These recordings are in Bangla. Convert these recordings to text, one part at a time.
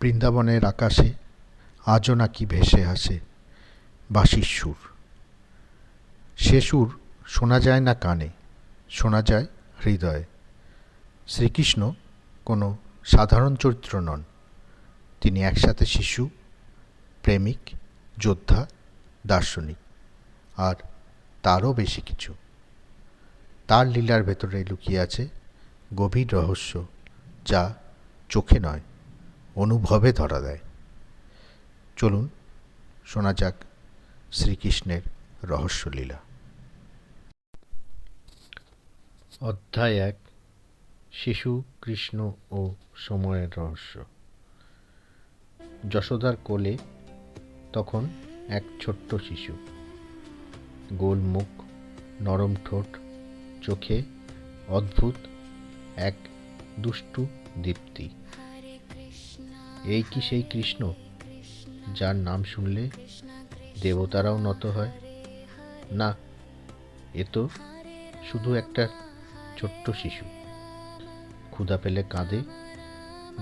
বৃন্দাবনের আকাশে আজও নাকি ভেসে আসে বাঁশির সুর সে সুর শোনা যায় না কানে, শোনা যায় হৃদয়ে। শ্রীকৃষ্ণ কোনো সাধারণ চরিত্র নন। তিনি একসাথে শিশু, প্রেমিক, যোদ্ধা, দার্শনিক, আর তারও বেশি কিছু। তার লীলার ভেতরে লুকিয়ে আছে গভীর রহস্য যা চোখে নয়। অনুভবে ধরা দেয়। চলুন, শোনা যাক শ্রীকৃষ্ণের রহস্যলীলা। অধ্যায় এক, শিশু, কৃষ্ণ ও সময়ের রহস্য। যশোদার কোলে তখন এক ছোট্ট শিশু। গোল মুখ, নরম ঠোঁট, চোখে অদ্ভুত এক দুষ্টু দীপ্তি। এই কি সেই কৃষ্ণ, যার নাম শুনলে দেবতারাও নত হয়? না, এ তো শুধু একটা ছোট্ট শিশু। ক্ষুধা পেলে কাঁদে,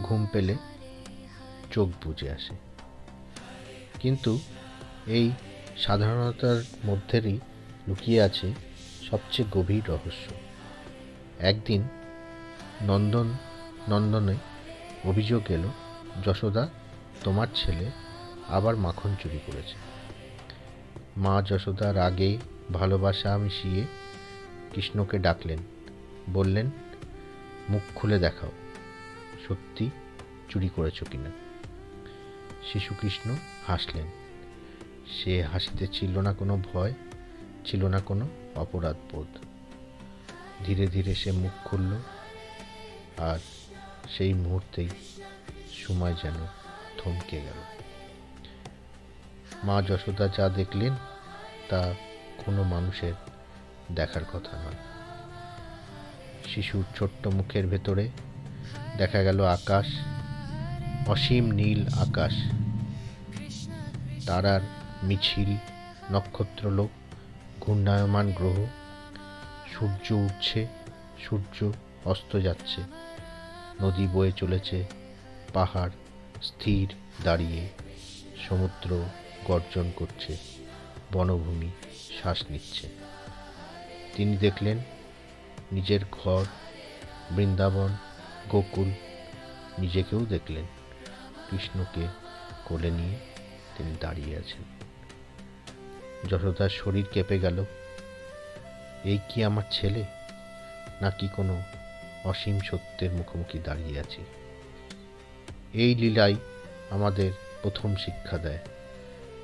ঘুম পেলে চোখ বুজে আসে। কিন্তু এই সাধারণতার মধ্যেরই লুকিয়ে আছে সবচেয়ে গভীর রহস্য। একদিন নন্দন, নন্দনে অভিযোগ এলো যশোদা, তোমার ছেলে আবার মাখন চুরি করেছে। মা যশোদা রাগে, ভালোবাসা মিশিয়ে কৃষ্ণকে ডাকলেন। বললেন, মুখ খুলে দেখাও, সত্যি চুরি করেছ কিনা? শিশু কৃষ্ণ হাসলেন, সে হাসিতে ছিল না কোনো ভয়, ছিল না কোনো অপরাধ বোধ। ধীরে ধীরে সে মুখ খুলল, আর সেই মুহূর্তেই সময় যেন থমকে গেল। মা যশোদা যা দেখলেন, তা কোনো মানুষের দেখার কথা নয়। শিশুর ছোট্ট মুখের ভেতরে দেখা গেল আকাশ, অসীম নীল আকাশ। তারার মিছিল, নক্ষত্রলোক, ঘূর্ণায়মান গ্রহ, সূর্য উঠছে, সূর্য অস্ত যাচ্ছে, নদী বয়ে চলেছে পাহাড় স্থির দাঁড়িয়ে সমুদ্র গর্জন করছে, বনভূমি শ্বাস নিচ্ছে। তিনি দেখলেন নিজের ঘর, বৃন্দাবন, গোকুল নিজেকেও দেখলেন। কৃষ্ণকে কোলে নিয়ে তিনি দাঁড়িয়ে আছেন। যশোদার শরীর কেঁপে গেল। এই কি আমার ছেলে? নাকি কোনো অসীম সত্যের মুখোমুখি দাঁড়িয়ে আছি? এই লীলাই আমাদের প্রথম শিক্ষা দেয়।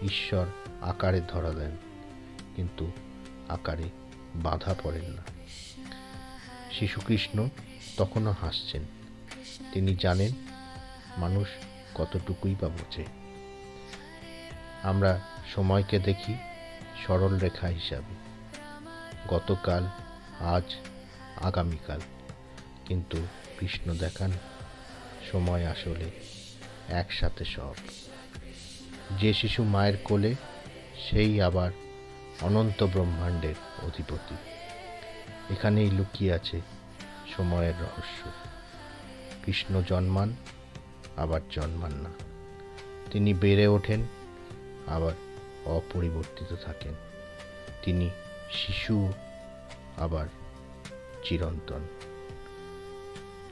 ঈশ্বর আকারে ধরা দেন, কিন্তু আকারে বাধা পড়েন না। শিশুকৃষ্ণ তখনও হাসছেন। তিনি জানেন মানুষ কতটুকুই বা বোঝে। আমরা সময়কে দেখি সরল রেখা হিসাবে। গতকাল, আজ, আগামীকাল। কিন্তু কৃষ্ণ দেখান সময় আসলে একসাথে সব। যে শিশু মায়ের কোলে, সেই আবার অনন্ত ব্রহ্মাণ্ডের অধিপতি। এখানেই লুকিয়ে আছে সময়ের রহস্য। কৃষ্ণ জন্মান, আবার জন্মান না। তিনি বেড়ে ওঠেন, আবার অপরিবর্তিত থাকেন। তিনি শিশু, আবার চিরন্তন।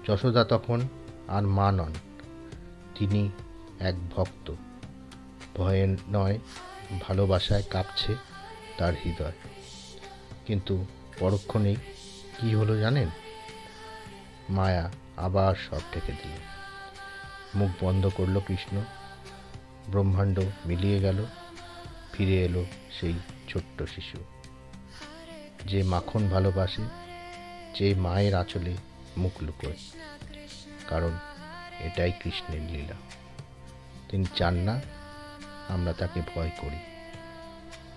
যশোদা তখন আর মা নন, তিনি এক ভক্ত। ভয়ে নয়, ভালোবাসায় কাঁপছে তার হৃদয়। কিন্তু পরক্ষণেই কি হলো জানেন? মায়া আবার সব ঢেকে দিল। মুখ বন্ধ করল কৃষ্ণ। ব্রহ্মাণ্ড মিলিয়ে গেল, ফিরে এলো সেই ছোট্ট শিশু। যে মাখন ভালোবাসে, যে মায়ের আঁচলে মুখ লুকোয়। কারণ এটাই কৃষ্ণের লীলা। তিনি চান না আমরা তাকে ভয় করি।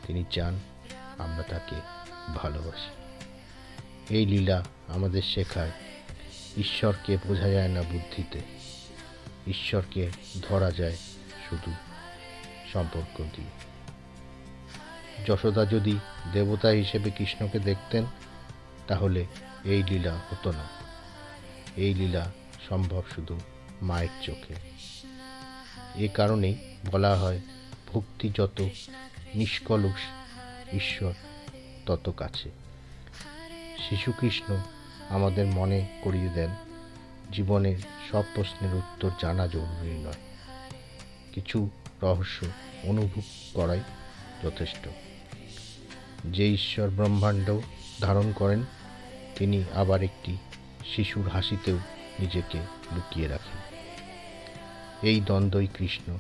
তিনি চান আমরা তাকে ভালোবাসি। এই লীলা আমাদের শেখায়, ঈশ্বরকে বোঝা যায় না বুদ্ধিতে। ঈশ্বরকে ধরা যায় শুধু সম্পর্ক দিয়ে। যশোদা যদি দেবতা হিসেবে কৃষ্ণকে দেখতেন, তাহলে এই লীলা হতো না। এই লীলা সম্ভব শুধু মায়ের চোখে। এ কারণেই বলা হয়, ভক্তি যত নিষ্কলুষ, ঈশ্বর তত কাছে। শিশুকৃষ্ণ আমাদের মনে করিয়ে দেন, জীবনের সব প্রশ্নের উত্তর জানা জরুরি নয়। কিছু রহস্য অনুভব করাই যথেষ্ট। যে ঈশ্বর ব্রহ্মাণ্ড ধারণ করেন, তিনি আবার একটি শিশুর হাসিতেও নিজেকে লুকিয়ে রাখেন এই দ্বন্দ্বই কৃষ্ণ,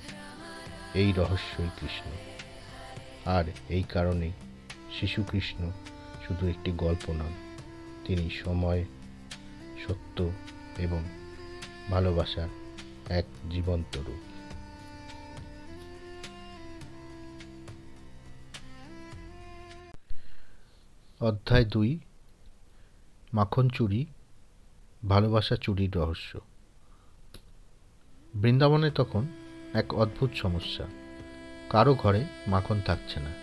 এই রহস্যই কৃষ্ণ। আর এই কারণে শিশু কৃষ্ণ শুধু একটি গল্প নন, তিনি সময়, সত্য এবং ভালোবাসার এক জীবন্ত রূপ। অধ্যায় দুই, মাখন চুরি ভালোবাসা চুরির রহস্য। বৃন্দাবনে তখন এক অদ্ভুত সমস্যা। কারও ঘরে মাখন থাকছে না।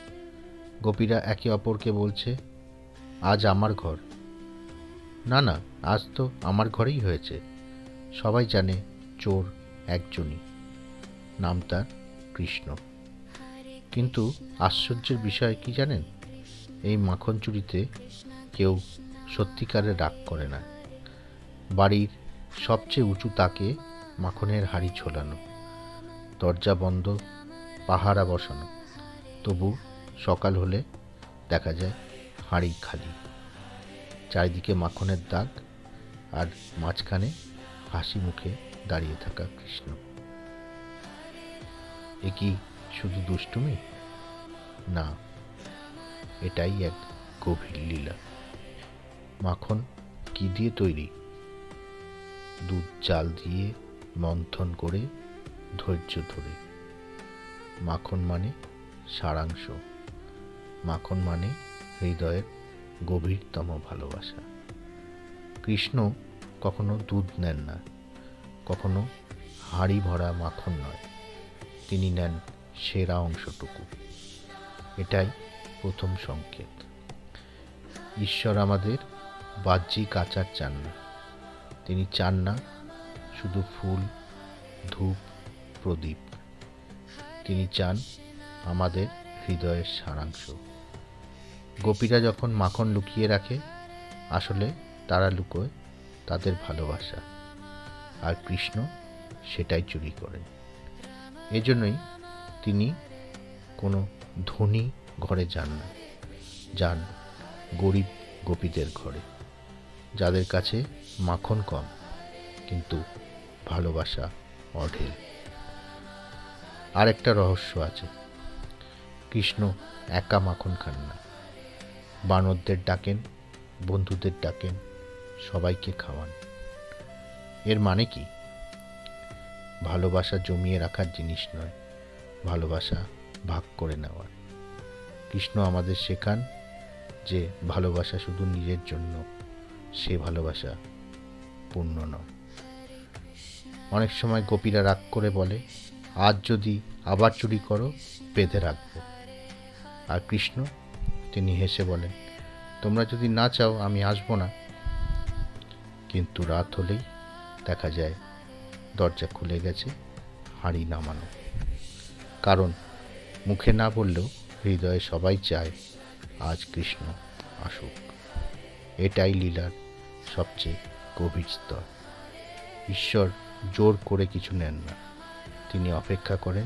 গোপীরা একে অপরকে বলছে, আজ আমার ঘর। না না, আজ তো আমার ঘরেই হয়েছে। সবাই জানে চোর একজনই। নাম তার কৃষ্ণ। কিন্তু আশ্চর্যের বিষয় কি জানেন? এই মাখন চুরিতে কেউ সত্যিকারে রাগ করে না। বাড়ির সবচেয়ে উঁচু তাকে মাখনের হাড়ি ঝোলানো। দরজা বন্ধ, পাহারা বসানো। তবু সকাল হলে দেখা যায় হাঁড়ি খালি। চারিদিকে মাখনের দাগ আর মাঝখানে হাসি মুখে দাঁড়িয়ে থাকা কৃষ্ণ। এ কি শুধু দুষ্টুমি? না, এটাই এক গভীর লীলা। মাখন কি দিয়ে তৈরি? দুধ জাল দিয়ে মন্থন করে ধৈর্য ধরে। মাখন মানে সারাংশ। মাখন মানে হৃদয়ের গভীরতম ভালোবাসা। কৃষ্ণ কখনো দুধ নেন না। কখনো হাঁড়ি ভরা মাখন নয়। তিনি নেন সেরা অংশটুকু। এটাই প্রথম সংকেত। ঈশ্বর আমাদের বাহ্যিক আচার চান না। তিনি চান না, শুধু ফুল, ধূপ, প্রদীপ। তিনি চান আমাদের হৃদয়ের সারাংশ। গোপীরা যখন মাখন লুকিয়ে রাখে, আসলে তারা লুকোয় তাদের ভালোবাসা। আর কৃষ্ণ সেটাই চুরি করেন। এজন্যই তিনি কোনো ধনী ঘরে যান না, যান গরিব গোপীদের ঘরে। যাদের কাছে মাখন কম, কিন্তু ভালোবাসা অঢেল। আর একটা রহস্য আছে। কৃষ্ণ একা মাখন খান না। বানরদের ডাকেন, বন্ধুদের ডাকেন, সবাইকে খাওয়ান। এর মানে কি? ভালোবাসা জমিয়ে রাখার জিনিস নয়, ভালোবাসা ভাগ করে নেওয়ার। কৃষ্ণ আমাদের শেখান যে ভালোবাসা শুধু নিজের জন্য সে ভালোবাসা পূর্ণ নয়। অনেক সময় গোপীরা রাগ করে বলে, আজ যদি আবার চুরি করো, বেঁধে রাখব। আর কৃষ্ণ তিনি হেসে বলেন, তোমরা যদি না চাও, আমি আসব না। কিন্তু রাত হলেই দেখা যায় দরজা খুলে গেছে, হাঁড়ি নামানো। কারণ মুখে না বললেও হৃদয়ে সবাই চায়, আজ কৃষ্ণ আসুক। এটাই লীলার সবচেয়ে গভীর স্তর। ঈশ্বর জোর করে কিছু নেন না। তিনি অপেক্ষা করেন,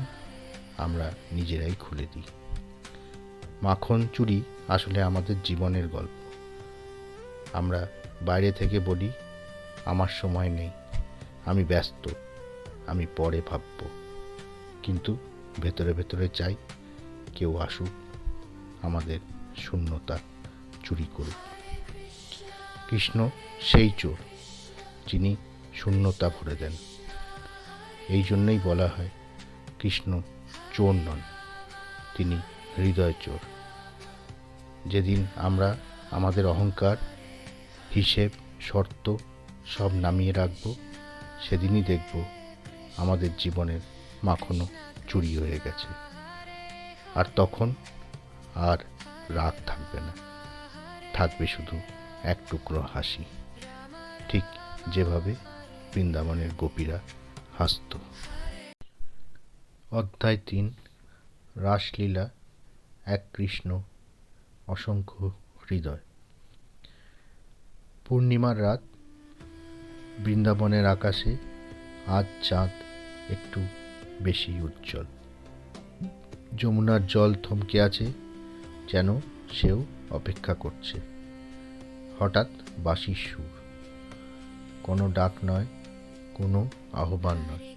আমরা নিজেরাই খুলে দিই। মাখন চুরি আসলে আমাদের জীবনের গল্প। আমরা বাইরে থেকে বলি, আমার সময় নেই, আমি ব্যস্ত, আমি পরে ভাবব। কিন্তু ভেতরে ভেতরে চাই, কেউ আসুক, আমাদের শূন্যতা চুরি করুক। কৃষ্ণ সেই চোর, যিনি শূন্যতা ভরে দেন। এই জন্যই বলা হয়, কৃষ্ণ চোর নন, তিনি হৃদয় চোর। যেদিন আমরা আমাদের অহংকার, হিসেব, শর্ত সব নামিয়ে রাখব, সেদিনই দেখব আমাদের জীবনের মাখনও চুরি হয়ে গেছে। আর তখন আর রাগ থাকবে না, থাকবে শুধু এক টুকরো হাসি। ঠিক যেভাবে বৃন্দাবনের গোপীরা হাসত। অধ্যায় তিন, রাসলীলা, এক কৃষ্ণ, অসংখ্য হৃদয়। পূর্ণিমার রাত, বৃন্দাবনের আকাশে আজ চাঁদ একটু বেশি উজ্জ্বল। যমুনার জল থমকে আছে, যেন সেও অপেক্ষা করছে। হঠাৎ বাঁশির সুর। কোনো ডাক নয়, কোনো আহ্বান নয়।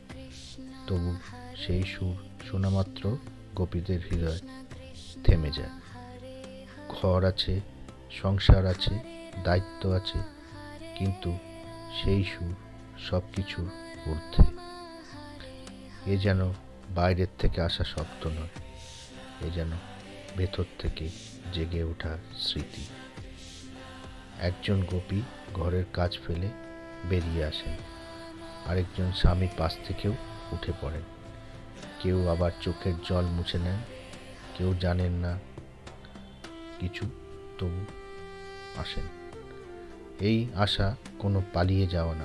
তবু সেই সুর শোনামাত্র গোপীদের হৃদয় থেমে যায়। ঘর আছে, সংসার আছে, দায়িত্ব আছে, কিন্তু সেই সুর সব কিছুর ঊর্ধ্বে। এ যেন বাইরের থেকে আসা শব্দ নয়, এ যেন ভেতর থেকে জেগে ওঠা স্মৃতি। একজন গোপী ঘরের কাজ ফেলে বেরিয়ে আসেন। আরেকজন স্বামী পাশ থেকেও উঠে পড়েন। কেউ আবার চোখের জল মুছে নেন, কেউ জানেন না কিছু, তবু আসেন। এই আশা কোনো পালিয়ে যাওয়া না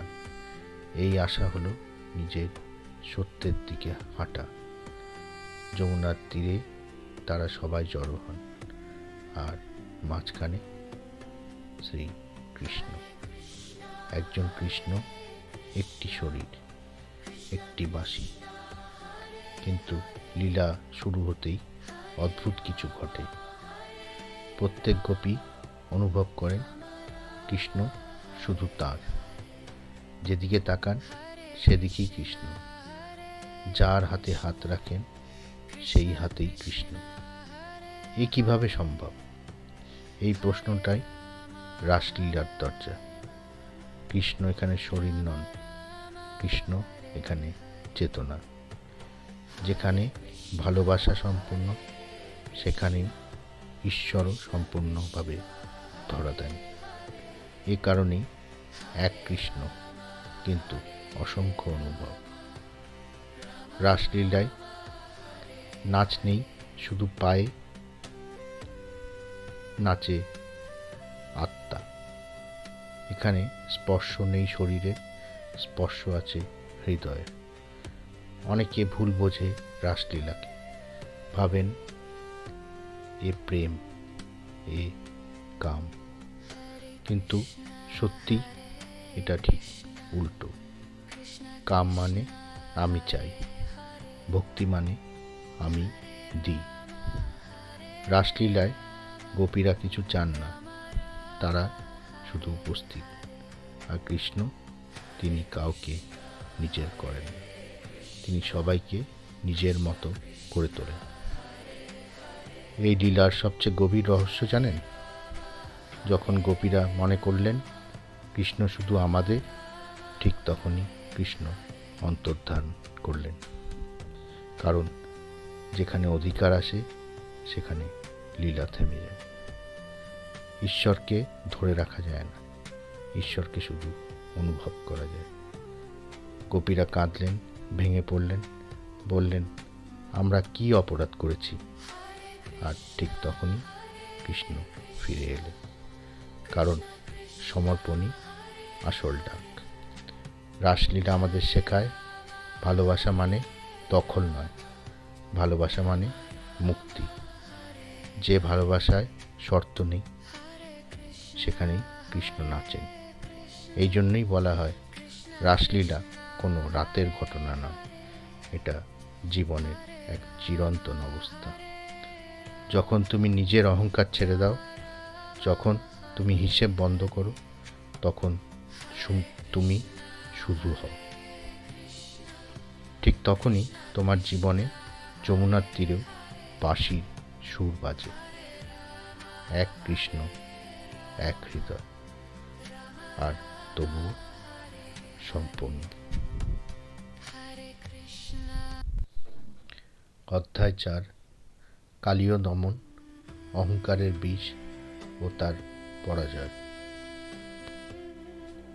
এই আশা হলো নিজের সত্যের দিকে হাঁটা। যমুনার তীরে তারা সবাই জড়ো হন, আর মাঝখানে শ্রী কৃষ্ণ একজন কৃষ্ণ, একটি শরীর, একটি বাঁশি কিন্তু লীলা শুরু হতেই অদ্ভুত কিছু ঘটে। প্রত্যেক গোপী অনুভব করেন, কৃষ্ণ শুধু তার। যেদিকে তাকান, সেদিকেই কৃষ্ণ। যার হাতে হাত রাখেন, সেই হাতেই কৃষ্ণ। এ কীভাবে সম্ভব? এই প্রশ্নটাই রাসলীলার দরজা। কৃষ্ণ এখানে শরীর নন, কৃষ্ণ এখানে চেতনা। যেখানে ভালোবাসা সম্পূর্ণ, সেখানে ঈশ্বরও সম্পূর্ণভাবে ধরা দেন। এ কারণেই এক কৃষ্ণ, কিন্তু অসংখ্য অনুভব। রাসলীলায় নাচ নেই, শুধু পায়ে নাচে এখানে স্পর্শ নেই শরীরে, স্পর্শ আছে হৃদয়ের অনেকে ভুল বোঝে রাসলীলাকে। ভাবেন, এ প্রেম, এ কাম। কিন্তু সত্যি এটা ঠিক উল্টো। কাম মানে আমি চাই, ভক্তি মানে আমি দিই। রাসলীলায় গোপীরা কিছু চান না, তারা শুধু উপস্থিত, আর কৃষ্ণ তিনি কাউকে নিজের করেন তিনি সবাইকে নিজের মতো করে তোলেন। এই লীলার সবচেয়ে গভীর রহস্য জানেন? যখন গোপীরা মনে করলেন, কৃষ্ণ শুধু আমাদের, ঠিক তখনই কৃষ্ণ অন্তর্ধান করলেন। কারণ যেখানে অধিকার আসে, সেখানে লীলা থেমে যায়। ঈশ্বরকে ধরে রাখা যায় না। ঈশ্বরকে শুধু অনুভব করা যায়। কপিরা কাঁদলেন, ভেঙে পড়লেন, বললেন, আমরা কি অপরাধ করেছি? আর ঠিক তখনই কৃষ্ণ ফিরে এলেন। কারণ সমর্পণই আসল ডাক। রাসলীলা আমাদের শেখায়, ভালোবাসা মানে দখল নয়। ভালোবাসা মানে মুক্তি। যে ভালোবাসায় শর্ত নেই সেখানেই কৃষ্ণ নাচেন। এই জন্যই বলা হয়, রাসলীলা কোনো রাতের ঘটনা নয়। এটা জীবনের এক চিরন্তন অবস্থা। যখন তুমি নিজের অহংকার ছেড়ে দাও, যখন তুমি হিসেব বন্ধ করো, তখন তুমি শুধু হও। ঠিক তখনই তোমার জীবনে যমুনার তীরেও বাঁশির সুর বাজে। এক কৃষ্ণ এক হৃদয় আর তবুও সম্পূর্ণ। অধ্যায় চার, কালীয় দমন অহংকারের বিষ ও তার পরাজয়।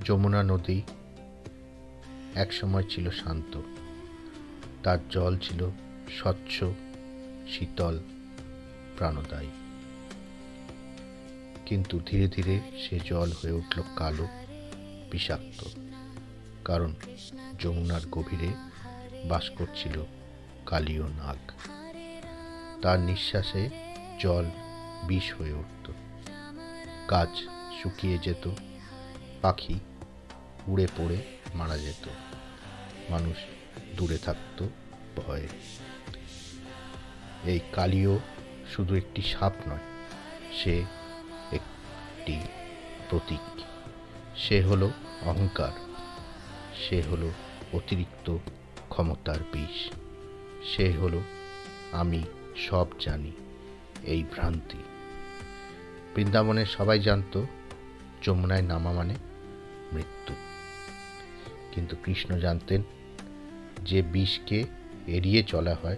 যমুনা নদী একসময় ছিল শান্ত। তার জল ছিল স্বচ্ছ, শীতল, প্রাণদায়ী। কিন্তু ধীরে ধীরে সে জল হয়ে উঠল কালো, বিষাক্ত। কারণ যমুনার গভীরে বাস করছিল কালীয় নাগ। তার নিঃশ্বাসে জল বিষ হয়ে উঠত। গাছ শুকিয়ে যেত, পাখি উড়ে পড়ে মারা যেত। মানুষ দূরে থাকতো ভয়ে। এই কালীয় শুধু একটি সাপ নয়, সে একটি প্রতীক। সে হলো অহংকার। সে হলো অতিরিক্ত ক্ষমতার বিষ। সে হলো আমি সব জানি এই ভ্রান্তি। বৃন্দাবনে সবাই জানতো, যমুনায় নামা মানে মৃত্যু। কিন্তু কৃষ্ণ জানতেন, যে বিষকে এড়িয়ে চলা হয়,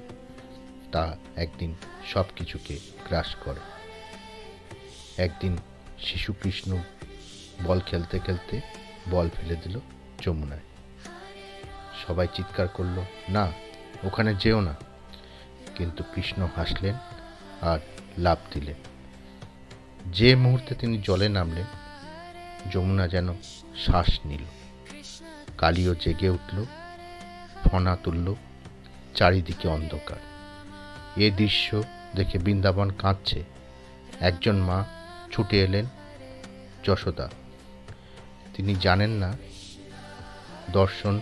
তা একদিন সব কিছুকে গ্রাস করে। একদিন শিশু কৃষ্ণ বল খেলতে খেলতে বল ফেলে দিল যমুনায়। সবাই চিৎকার করল, না, ওখানে যেও না। কিন্তু কৃষ্ণ হাসলেন আর লাভ দিলেন। যে মুহূর্তে তিনি জলে নামলেন, যমুনা যেন শ্বাস নিল। কালীও জেগে উঠল, ফনা তুলল, চারিদিকে অন্ধকার। এ দৃশ্য দেখে বৃন্দাবন কাঁদছে। একজন মা ছুটে এলেন যশোদা। তিনি জানেন না দর্শন,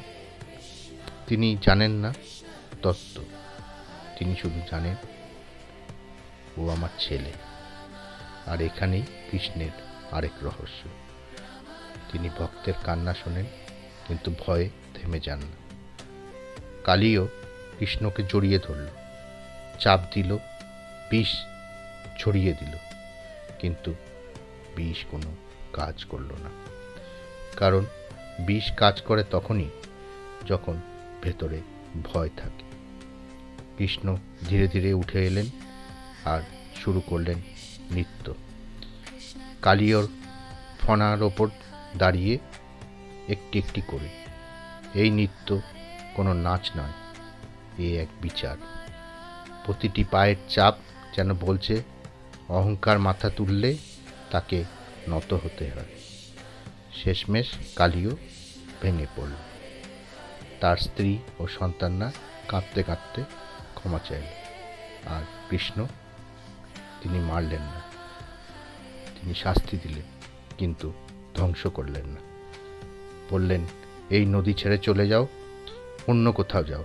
তিনি জানেন না তত্ত্ব। তিনি শুধু জানেন, ও আমার ছেলে। আর এখানেই কৃষ্ণের আরেক রহস্য। তিনি ভক্তের কান্না শোনেন, কিন্তু ভয়ে থেমে যান না। কালীও কৃষ্ণকে জড়িয়ে ধরল, চাপ দিল, বিষ ছড়িয়ে দিল। কিন্তু বিষ কোনো কাজ করল না। কারণ বিষ কাজ করে তখনই যখন ভেতরে ভয় থাকে। কৃষ্ণ ধীরে ধীরে উঠে এলেন আর শুরু করলেন নৃত্য। কালিয়র ফনার ওপর দাঁড়িয়ে একটি একটি করে, এই নৃত্য কোনো নাচ নয়, এ এক বিচার। প্রতিটি পায়ের চাপ যেন বলছে অহংকার মাথা তুললে তাকে নত হতে হয়। শেষমেশ কালিও ভেঙে পড়ল। তার স্ত্রী ও সন্তানরা কাঁদতে কাঁদতে ক্ষমা চাইল। আর কৃষ্ণ, তিনি মারলেন না। তিনি শাস্তি দিলেন, কিন্তু ধ্বংস করলেন না। বললেন, এই নদী ছেড়ে চলে যাও, অন্য কোথাও যাও।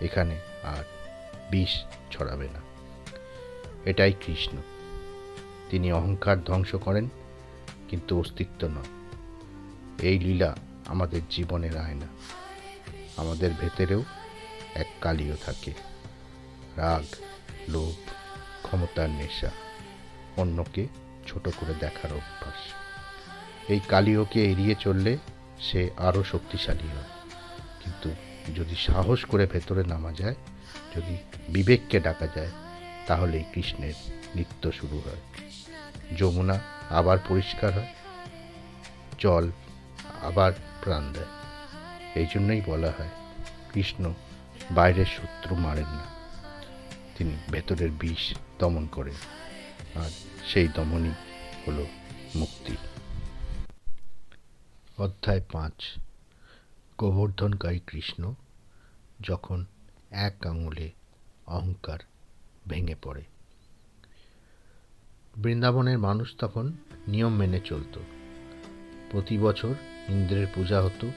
এখানে আর বিষ ছড়াবে না। এটাই কৃষ্ণ। তিনি অহংকার ধ্বংস করেন, কিন্তু অস্তিত্ব নয়। এই লীলা আমাদের জীবনের আয়না আমাদের ভেতরেও এক কালীও থাকে। রাগ, লোভ, ক্ষমতার নেশা, অন্যকে ছোট করে দেখার অভ্যাস। এই কালীয়কে এড়িয়ে চললে সে আরও শক্তিশালী হয়। কিন্তু যদি সাহস করে ভেতরে নামা যায়, যদি বিবেককে ডাকা যায় তাহলেই কৃষ্ণের নৃত্য শুরু হয়। যমুনা আবার পরিষ্কার হয়, জল আবার প্রাণ দেয়। এই জন্যই বলা হয়, কৃষ্ণ বাইরের শত্রু মারেন না। তিনি ভেতরের বিষ দমন করেন, আর সেই দমনই হল মুক্তি। অধ্যায় পাঁচ গোবর্ধনকারী কৃষ্ণ যখন এক আঙুলে অহংকার ভেঙে পড়ে। বৃন্দাবনের মানুষ তখন নিয়ম মেনে চলত। প্রতি বছর ইন্দ্রের পূজা হতো,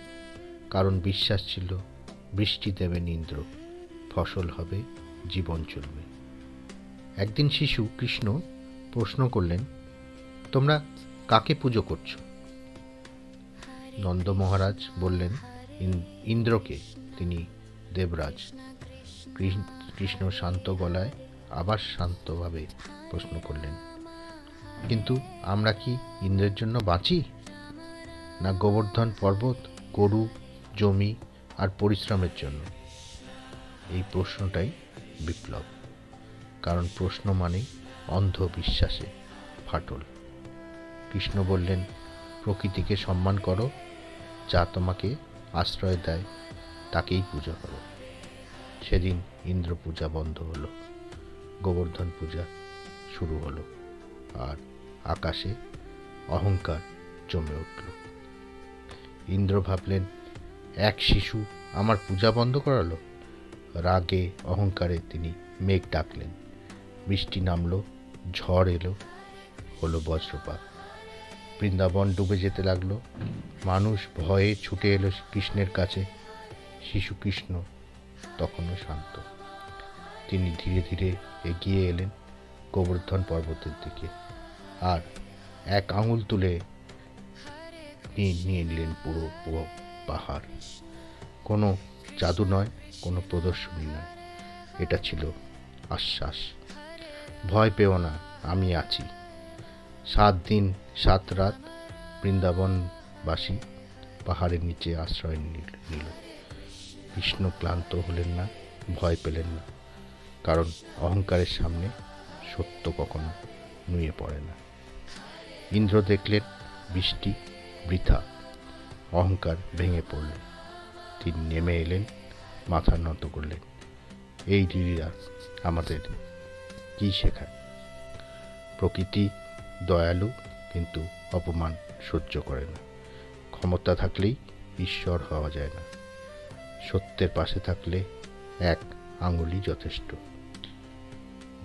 কারণ বিশ্বাস ছিল বৃষ্টি দেবেন ইন্দ্র ফসল হবে, জীবন চলবে। একদিন শিশু কৃষ্ণ প্রশ্ন করলেন, তোমরা কাকে পুজো করছ? নন্দ মহারাজ বললেন, "ইন- ইন্দ্রকে, তিনি দেবরাজ। কৃষ্ণ শান্ত গলায় আবার শান্তভাবে প্রশ্ন করলেন, কিন্তু আমরা কি ইন্দ্রের জন্য বাঁচি? না গোবর্ধন পর্বত, গরু, জমি আর পরিশ্রমের জন্য? এই প্রশ্নটাই বিপ্লব, কারণ প্রশ্ন মানে অন্ধবিশ্বাসে ফাটল। কৃষ্ণ বললেন, প্রকৃতিকে সম্মান করো, যা তোমাকে আশ্রয় দেয়, তাকেই পূজা করো। সেদিন ইন্দ্র পূজা বন্ধ হলো। গোবর্ধন পূজা শুরু হলো আর আকাশে অহংকার জমে উঠল। ইন্দ্র ভাবলেন, এক শিশু আমার পূজা বন্ধ করালো? রাগে অহংকারে তিনি মেঘ ডাকলেন। বৃষ্টি নামলো, ঝড় এলো, হলো বজ্রপাত। বৃন্দাবন ডুবে যেতে লাগল। মানুষ ভয়ে ছুটে এলো কৃষ্ণের কাছে। শিশু কৃষ্ণ তখনও শান্ত। তিনি ধীরে ধীরে এগিয়ে এলেন গোবর্ধন পর্বতের দিকে আর এক আঙুল তুলে নিয়ে নিলেন পুরো পুরো পাহাড়। কোনো জাদু নয়, কোনো প্রদর্শনী নয়। এটা ছিল আশ্বাস। ভয় পেও না, আমি আছি। সাত দিন, সাত রাত বৃন্দাবনবাসী পাহাড়ের নিচে আশ্রয় নিল। কৃষ্ণ ক্লান্ত হলেন না, ভয় পেলেন না। কারণ অহংকারের সামনে সত্য কখনো নুয়ে পড়ে না। ইন্দ্র দেখলেন বৃষ্টি বৃথা, অহংকার ভেঙে পড়ল। তিনি নেমে এলেন, মাথা নত করলেন, এই লীলা আমাদের কী শেখায়? প্রকৃতি দয়ালু কিন্তু অপমান সহ্য করে না। ক্ষমতা থাকলেই ঈশ্বর হওয়া যায় না। সত্যের পাশে থাকলে এক আঙুলই যথেষ্ট।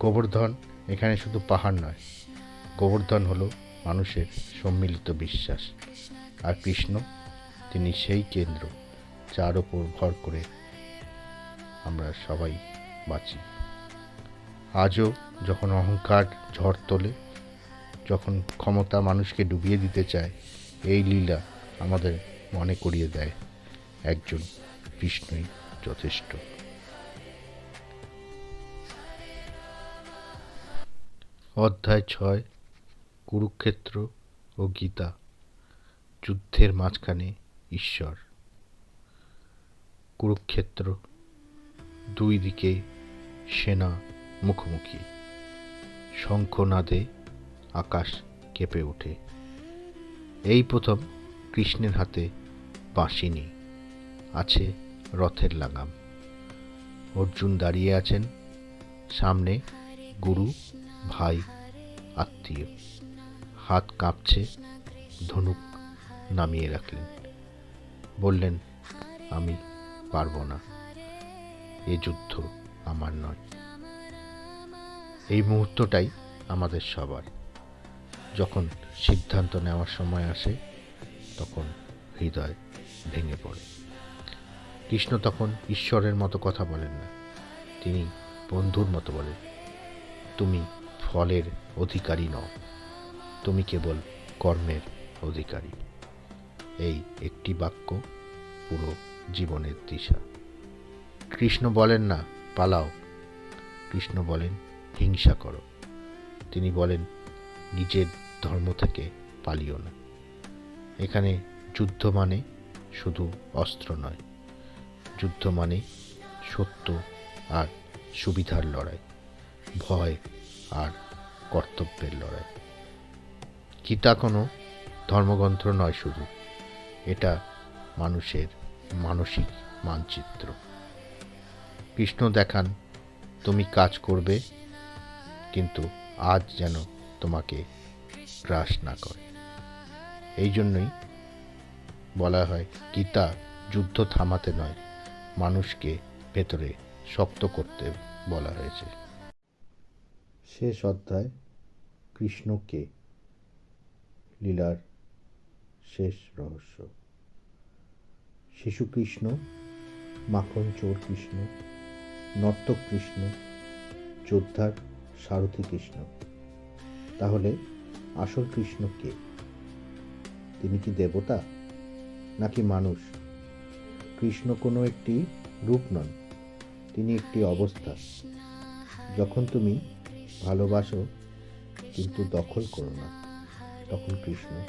গোবর্ধন এখানে শুধু পাহাড় নয়, গোবর্ধন হলো মানুষের সম্মিলিত বিশ্বাস। আর কৃষ্ণ, তিনি সেই কেন্দ্র যার ওপর ভর করে আমরা সবাই বাঁচি। আজও যখন অহংকার ঝড় তোলে, যখন ক্ষমতা মানুষকে ডুবিয়ে দিতে চায়, এই লীলা আমাদের মনে করিয়ে দেয়। একজন কৃষ্ণই যথেষ্ট। অধ্যায় ছয়, কুরুক্ষেত্র ও গীতা, যুদ্ধের মাঝখানে ঈশ্বর। কুরুক্ষেত্র, দুই দিকে সেনা মুখোমুখি, শঙ্খনাদে আকাশ কেঁপে ওঠে। এই প্রথম কৃষ্ণের হাতে বাঁশি নেই আছে রথের লাগাম। অর্জুন দাঁড়িয়ে আছেন সামনে গুরু ভাই, আত্মীয়। হাত কাঁপছে, ধনুক নামিয়ে রাখলেন। বললেন, আমি পারব না। এ যুদ্ধ আমার নয়। এই মুহূর্তটাই আমাদের সবার। যখন সিদ্ধান্ত নেওয়ার সময় আসে, তখন হৃদয় ভেঙে পড়ে। কৃষ্ণ তখন ঈশ্বরের মতো কথা বলেন না। তিনি বন্ধুর মতো বলেন, তুমি ফলের অধিকারী নও। তুমি কেবল কর্মের অধিকারী। এই একটি বাক্য পুরো জীবনের দিশা। কৃষ্ণ বলেন না, পালাও। কৃষ্ণ বলেন, হিংসা করো। তিনি বলেন, নিজের ধর্ম থেকে পালিও না। এখানে যুদ্ধ মানে শুধু অস্ত্র নয়। যুদ্ধ মানে সত্য আর সুবিধার লড়াই। ভয় আর কর্তব্যের লড়াই। গীতা কোনো ধর্মগ্রন্থ নয় শুধু, এটা মানুষের মানসিক মানচিত্র। কৃষ্ণ দেখান, তুমি কাজ করবে, কিন্তু আজ যেন তোমাকে গ্রাস না করে। এই জন্যই বলা হয় গীতা যুদ্ধ থামাতে নয়, মানুষকে ভেতরে শক্ত করতে বলা হয়েছে। শেষ অধ্যায় কৃষ্ণকে লীলার শেষ রহস্য। শিশু কৃষ্ণ, মাখন চোর কৃষ্ণ, নর্তক কৃষ্ণ, যোদ্ধার সারথী কৃষ্ণ। তাহলে আসল কৃষ্ণ কে? তিনি কি দেবতা নাকি মানুষ? কৃষ্ণ কোনো একটি রূপ নন, তিনি একটি অবস্থা। যখন তুমি ভালোবাসো, কিন্তু দখল করো না। তখন কৃষ্ণ,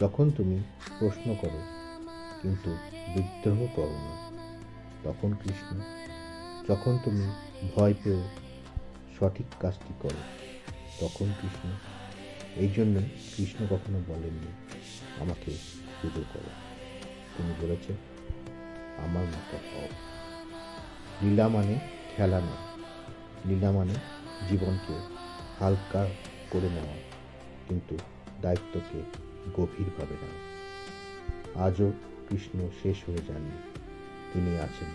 যখন তুমি প্রশ্ন করো, কিন্তু বিদ্রোহ করো না। তখন কৃষ্ণ, যখন তুমি ভয় পেও, সঠিক কাজটি করো। তখন কৃষ্ণ, এই জন্য কৃষ্ণ কখনো বলেননি, আমাকে পুজো করো। তিনি বলেছেন আমার মতো হও। লীলা মানে খেলা নয়। লীলা মানে জীবনকে হালকা করে নেওয়া কিন্তু দায়িত্বকে গভীরভাবে নেওয়া। আজও কৃষ্ণ শেষ হয়ে যাননি। তিনি আছেন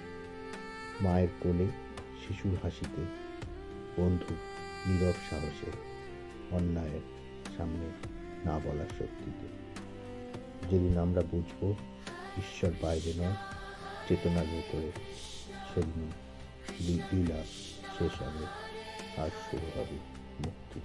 মায়ের কোলে শিশুর হাসিতে বন্ধু নীরব সাহসে অন্যায়ের সামনে না বলার শক্তিতে। যেদিন আমরা বুঝব ঈশ্বর বাইরে নয়, চেতনা চেতনার ভেতরে সেদিন লীলা শেষ হবে। আর শুরু হবে মুক্তি